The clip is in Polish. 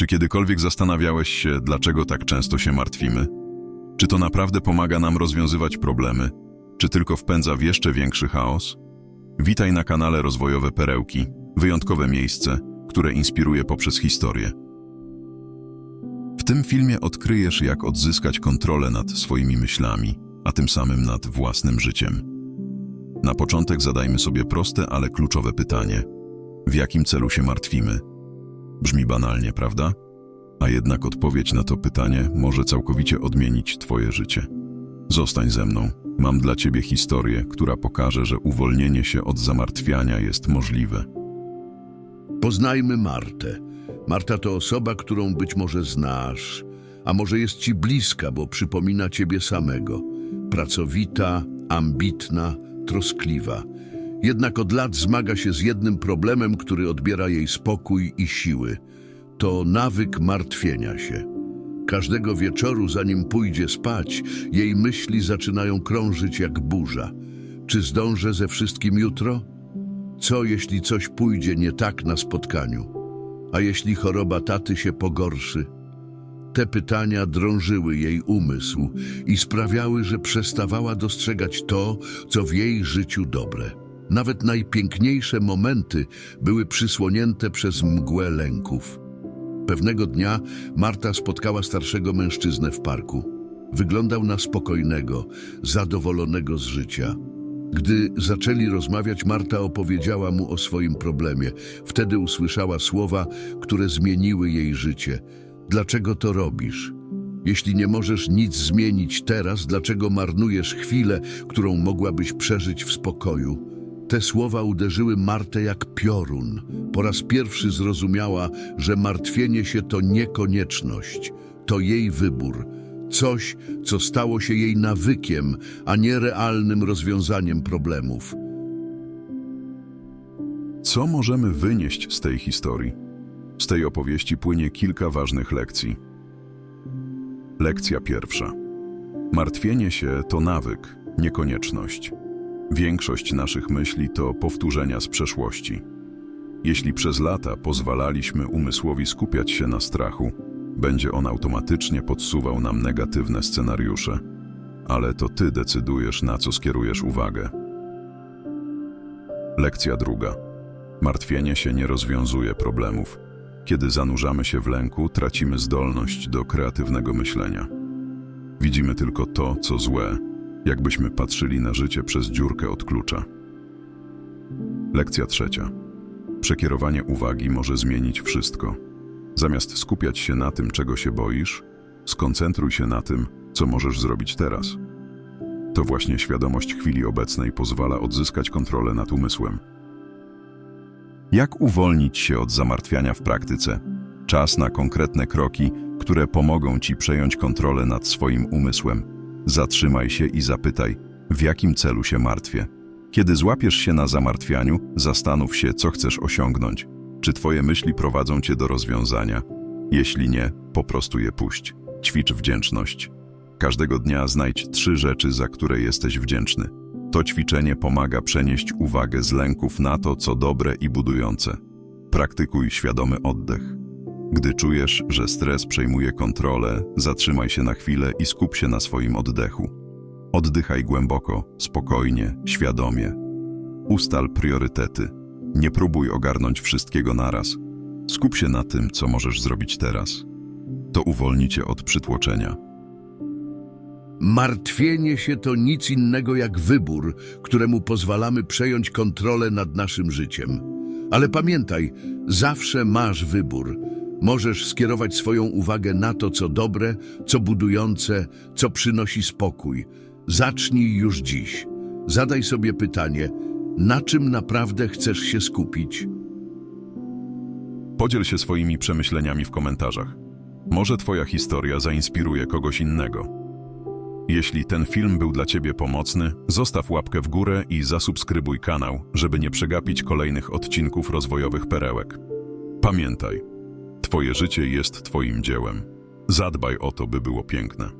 Czy kiedykolwiek zastanawiałeś się, dlaczego tak często się martwimy? Czy to naprawdę pomaga nam rozwiązywać problemy, czy tylko wpędza w jeszcze większy chaos? Witaj na kanale Rozwojowe Perełki, wyjątkowe miejsce, które inspiruje poprzez historię. W tym filmie odkryjesz, jak odzyskać kontrolę nad swoimi myślami, a tym samym nad własnym życiem. Na początek zadajmy sobie proste, ale kluczowe pytanie: w jakim celu się martwimy? Brzmi banalnie, prawda? A jednak odpowiedź na to pytanie może całkowicie odmienić Twoje życie. Zostań ze mną. Mam dla Ciebie historię, która pokaże, że uwolnienie się od zamartwiania jest możliwe. Poznajmy Martę. Marta to osoba, którą być może znasz, a może jest ci bliska, bo przypomina ciebie samego. Pracowita, ambitna, troskliwa. Jednak od lat zmaga się z jednym problemem, który odbiera jej spokój i siły. To nawyk martwienia się. Każdego wieczoru, zanim pójdzie spać, jej myśli zaczynają krążyć jak burza. Czy zdążę ze wszystkim jutro? Co jeśli coś pójdzie nie tak na spotkaniu? A jeśli choroba taty się pogorszy? Te pytania drążyły jej umysł i sprawiały, że przestawała dostrzegać to, co w jej życiu dobre. Nawet najpiękniejsze momenty były przysłonięte przez mgłę lęków. Pewnego dnia Marta spotkała starszego mężczyznę w parku. Wyglądał na spokojnego, zadowolonego z życia. Gdy zaczęli rozmawiać, Marta opowiedziała mu o swoim problemie. Wtedy usłyszała słowa, które zmieniły jej życie. Dlaczego to robisz? Jeśli nie możesz nic zmienić teraz, dlaczego marnujesz chwilę, którą mogłabyś przeżyć w spokoju? Te słowa uderzyły Martę jak piorun. Po raz pierwszy zrozumiała, że martwienie się to nie konieczność, to jej wybór. Coś, co stało się jej nawykiem, a nie realnym rozwiązaniem problemów. Co możemy wynieść z tej historii? Z tej opowieści płynie kilka ważnych lekcji. Lekcja pierwsza. Martwienie się to nawyk, nie konieczność. Większość naszych myśli to powtórzenia z przeszłości. Jeśli przez lata pozwalaliśmy umysłowi skupiać się na strachu, będzie on automatycznie podsuwał nam negatywne scenariusze. Ale to ty decydujesz, na co skierujesz uwagę. Lekcja druga. Martwienie się nie rozwiązuje problemów. Kiedy zanurzamy się w lęku, tracimy zdolność do kreatywnego myślenia. Widzimy tylko to, co złe, jakbyśmy patrzyli na życie przez dziurkę od klucza. Lekcja trzecia. Przekierowanie uwagi może zmienić wszystko. Zamiast skupiać się na tym, czego się boisz, skoncentruj się na tym, co możesz zrobić teraz. To właśnie świadomość chwili obecnej pozwala odzyskać kontrolę nad umysłem. Jak uwolnić się od zamartwiania w praktyce? Czas na konkretne kroki, które pomogą Ci przejąć kontrolę nad swoim umysłem. Zatrzymaj się i zapytaj, w jakim celu się martwię. Kiedy złapiesz się na zamartwianiu, zastanów się, co chcesz osiągnąć. Czy Twoje myśli prowadzą Cię do rozwiązania? Jeśli nie, po prostu je puść. Ćwicz wdzięczność. Każdego dnia znajdź trzy rzeczy, za które jesteś wdzięczny. To ćwiczenie pomaga przenieść uwagę z lęków na to, co dobre i budujące. Praktykuj świadomy oddech. Gdy czujesz, że stres przejmuje kontrolę, zatrzymaj się na chwilę i skup się na swoim oddechu. Oddychaj głęboko, spokojnie, świadomie. Ustal priorytety. Nie próbuj ogarnąć wszystkiego naraz. Skup się na tym, co możesz zrobić teraz. To uwolni cię od przytłoczenia. Martwienie się to nic innego jak wybór, któremu pozwalamy przejąć kontrolę nad naszym życiem. Ale pamiętaj, zawsze masz wybór. Możesz skierować swoją uwagę na to, co dobre, co budujące, co przynosi spokój. Zacznij już dziś. Zadaj sobie pytanie, na czym naprawdę chcesz się skupić? Podziel się swoimi przemyśleniami w komentarzach. Może Twoja historia zainspiruje kogoś innego. Jeśli ten film był dla Ciebie pomocny, zostaw łapkę w górę i zasubskrybuj kanał, żeby nie przegapić kolejnych odcinków rozwojowych perełek. Pamiętaj, Twoje życie jest Twoim dziełem. Zadbaj o to, by było piękne.